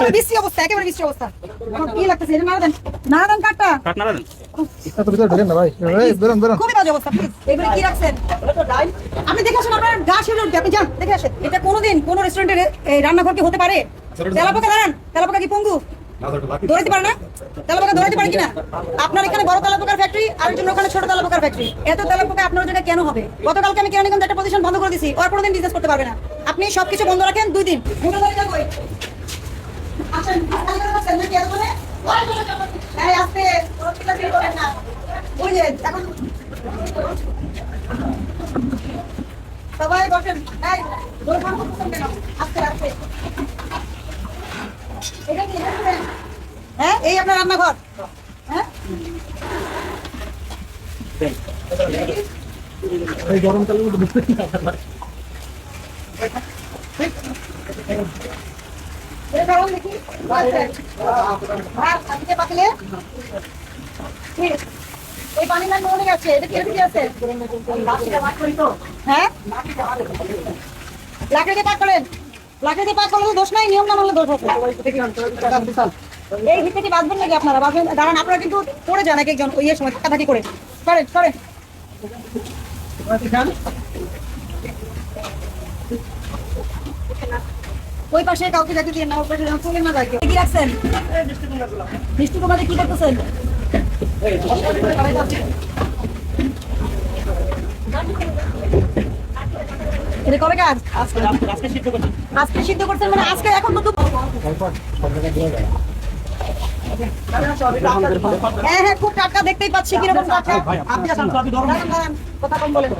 একেবারে বিশ্রী অবস্থা একেবারে বিশ্রী অবস্থা। কি লাগতেছে এটা নাড়া দেন নাড়া দেন কাটটা কাটনারা দেন এত ভিতরে ঢোকেন না ভাই। এই বেরোন বেরোন খুবই বাজে অবস্থা প্লিজ এগুলো কি রাখছেন? আপনি দেখে আসেন আপনার গা শিউরে উঠবে আপনি যান দেখে আসেন। এটা কোনোদিন কোন রেস্টুরেন্টের রান্নাঘর কি হতে পারে? তেলাপোকা দাঁড়ান তেলাপোকা কি পঙ্গু? দৌড়াতে পারে না? তেলাপোকা দৌড়াতে পারে কিনা? আপনার এখানে বড় তেলাপোকার ফ্যাক্টরি আর ওখানে ছোট তেলাপোকার ফ্যাক্টরি এত তেলাপোকা আপনার কেন হবে? গতকালকে আমি কেরানীগঞ্জ একটা প্রতিষ্ঠান বন্ধ করে দিছি ওর কোনোদিন বিজনেস করতে পারবে না। আপনি সবকিছু বন্ধ রাখেন দুই দিন। সবাই বসেন? হ্যাঁ এই আপনার রান্নাঘর। হ্যাঁ? এই গরমকালের মধ্যে এই পানি না মনে গেছে এটা কি আছে হ্যাঁ দোষ নাই নিয়ম না দোষ আছে এই বাঁচবেন নাকি আপনারা বাঁচবেন দাঁড়ান আপনারা কিন্তু পড়ে যান এক একজন ওই সময় থাকি করে করেন করেন ওই পাশে কাউকে দিয়ে চলে না যায় কেউ। কি রাখছেন? মিষ্টি কি করতেছেন? মানে আজকে এখন হ্যাঁ হ্যাঁ খুব টাটকা দেখতেই পাচ্ছি বলেন।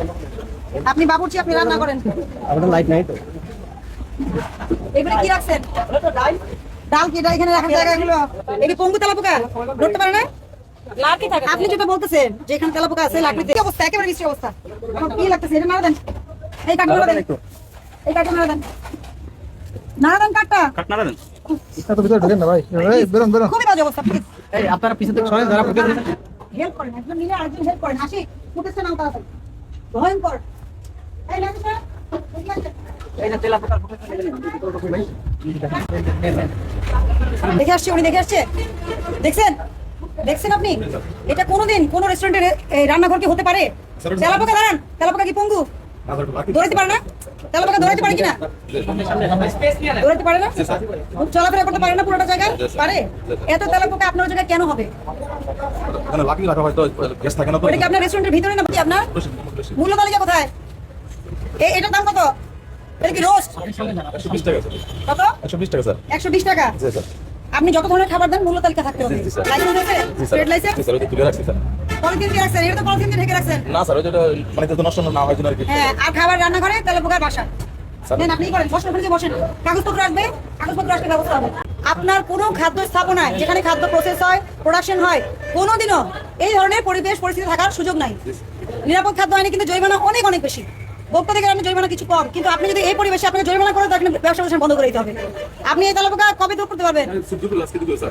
আপনি বাবুর্চি, আপনি রান্না করেন। লাইট নাই তো? এগুলো কি রাখছেন? ডাল কি? এটা এখানে রাখার জায়গা এগুলো? এটি পঙ্গু তেলা পোকা ধরতে পারে না? আপনি যেটা বলতেছেন যে এখানে তেলা পোকা আছে লাকড়িতে কি অবস্থা? একেবারে বিশ্রী অবস্থা। এখন কি লাগতেছে এটা নাড়া দেন। এই কাঠ নাড়া দেন। এই কাঠ নাড়া দেন। নাড়া দেন কাঠটা। কাটনারা দেন। এত ভিতরে ঢোকেন না ভাই। এই বেরোন বেরোন। খুবই বাজে অবস্থা প্লিজ এই আপনারা পিছন থেকে সরেন যারা ফুটে হেল্প করেন একজন মিলে আরেকজন হেল্প করেন। হাসি ফুটেছে নাও তাড়াতাড়ি। ভয়ঙ্কর। এই। দেখে আসছে উনি, দেখে আসছে। দেখছেন? দেখছেন আপনি? এটা কোনোদিন কোন রেস্টুরেন্টের রান্নাঘর কি হতে পারে? তেলাপোকা দাঁড়ান। তেলাপোকা কি পঙ্গু? দৌড়াতে পারে না? তেলাপোকা কিনা? চলাফেরা করতে পুরোটা পারে? এত তেলাপোকা আপনার জায়গায় কেন হবে? আপনার রেস্টুরেন্টের ভিতরে আপনার? মূল্য তালিকা কোথায়? এটার দাম কত? এটা কি রোস্ট? একশো বিশ টাকা কত? একশো বিশ টাকা স্যার। একশো বিশ টাকা? জি স্যার। আপনি যত ধরনের খাবার দেন মূল্য তালিকা থাকতে হবে। জি, জি, স্যার। লাইসেন্স আছে ট্রেড লাইসেন্স স্যার ওই তুলে রাখছি স্যার। পলিথিন দিয়ে রাখছেন? এটা তো পলিথিন দিয়ে ঢেকে রাখছেন। না স্যার ওই মানে তো নষ্ট না হয় জন্য আর কি। হ্যাঁ আর খাবার রান্না করে তাহলে পোকার বাসা। নেন আপনি করেন? বসেন ওখানে বসেন। কাগজপত্র আসবে কাগজপত্র আসবে ব্যবস্থা হবে। আপনার কোনো খাদ্য স্থাপনায় যেখানে খাদ্য প্রসেস হয় প্রোডাকশন হয় কোনোদিনও এই ধরনের পরিবেশ পরিস্থিতি থাকার সুযোগ নাই। নিরাপদ খাদ্য আইনে কিন্তু জরিমানা অনেক অনেক বেশি। ভোক্তা থেকে আপনি জরিমানা কিছু কম কিন্তু আপনি যদি এই পরিবেশে আপনাকে জরিমানা করে তাহলে ব্যবসা প্রতিষ্ঠান বন্ধ করে দিতে হবে। আপনি এই তেলাপোকা কবে দূর করতে পারবেন?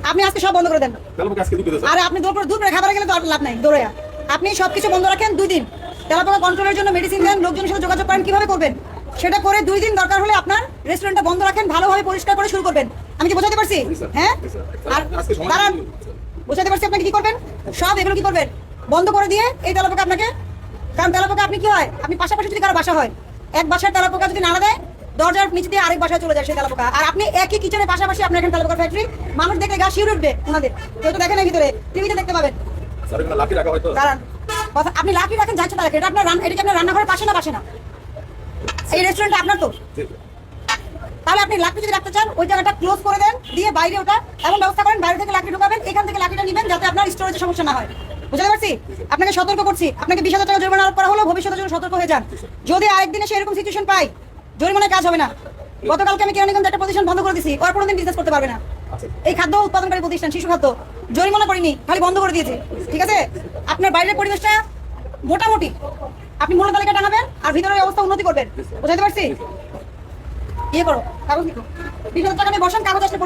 আপনি আজকে সব বন্ধ করে দেন। আর আপনি দুপুর দুপুরে খাবার গেলে তো আর লাভ নাই দৌড়ে আপনি সবকিছু বন্ধ রাখেন দুই দিন। তেলাপোকা কন্ট্রোলের জন্য মেডিসিন দেন লোকজনের সাথে যোগাযোগ করেন কীভাবে করবেন? সেটা করে দুই দিন দরকার হলে আপনার রেস্টুরেন্টটা বন্ধ রাখেন ভালোভাবে পরিষ্কার করে শুরু করবেন। আমি কি বোঝাতে পারছি? হ্যাঁ আর দাঁড়ান। বোঝাতে পারছি আপনাকে কি করবেন? সব এগুলো কি করবেন? বন্ধ করে দিয়ে এই তেলাপোকা আপনাকে কারণ তেলাপোকা আপনি কি হয়? আপনি পাশাপাশি যদি কারও বাসা হয় এক বাসার তেলাপোকা যদি নাড়া দেয় দরজার নিচে দিয়ে আরেক বাসায় চলে যায় সেই তেলাপোকা। আর আপনি একই কিচেনের পাশাপাশি আপনার এখানে তেলাপোকা ফ্যাক্টরি মানুষ দেখলে গা শিউরে উঠবে ওনাদের। কেউ তো দেখেন ভিতরে টিভিতে দেখতে পাবেন। লাকি আপনি লাকি রাখেন যাচ্ছে তারা এটা আপনার এটা কি আপনার রান্নাঘরের পাশে না পাশে না? এই রেস্টুরেন্ট আপনার তো? তাহলে আপনি লাকড়ি যদি রাখতে চান ওই জায়গাটা ক্লোজ করে দেন দিয়ে বাইরে ওটা এমন ব্যবস্থা করেন বাইরে থেকে লাকড়ি ঢুকাবেন এখান থেকে লাকড়িটা নেবেন যাতে আপনার স্টোরেজের সমস্যা না হয়। বুঝতে পারছি? আপনাকে সতর্ক করছি। আপনাকে বিশ হাজার টাকা জরিমানা আরোপ করা হলো, ভবিষ্যতের জন্য সতর্ক হয়ে যান। যদি আরেকদিন এসে এরকম সিচুয়েশন পাই জরিমানায় কাজ হবে না। গতকালকে আমি কেরানীগঞ্জ একটা প্রতিষ্ঠান বন্ধ করে দিছি, ওরা কোনোদিন বিজনেস করতে পারবে না। এই খাদ্য উৎপাদনকারী প্রতিষ্ঠান, শিশু খাদ্য, জরিমানা করিনি, খালি বন্ধ করে দিয়েছে। ঠিক আছে? আপনার বাইরের পরিবেশটা মোটামুটি, আপনি মূল্য তালিকা টানাবেন আর ভিতরের অবস্থা উন্নতি করবেন। বুঝাতে পারছি? ইয়ে করো, কাগজ লিখো। বিশ টাকা নিয়ে বসেন, কাগজ আসলে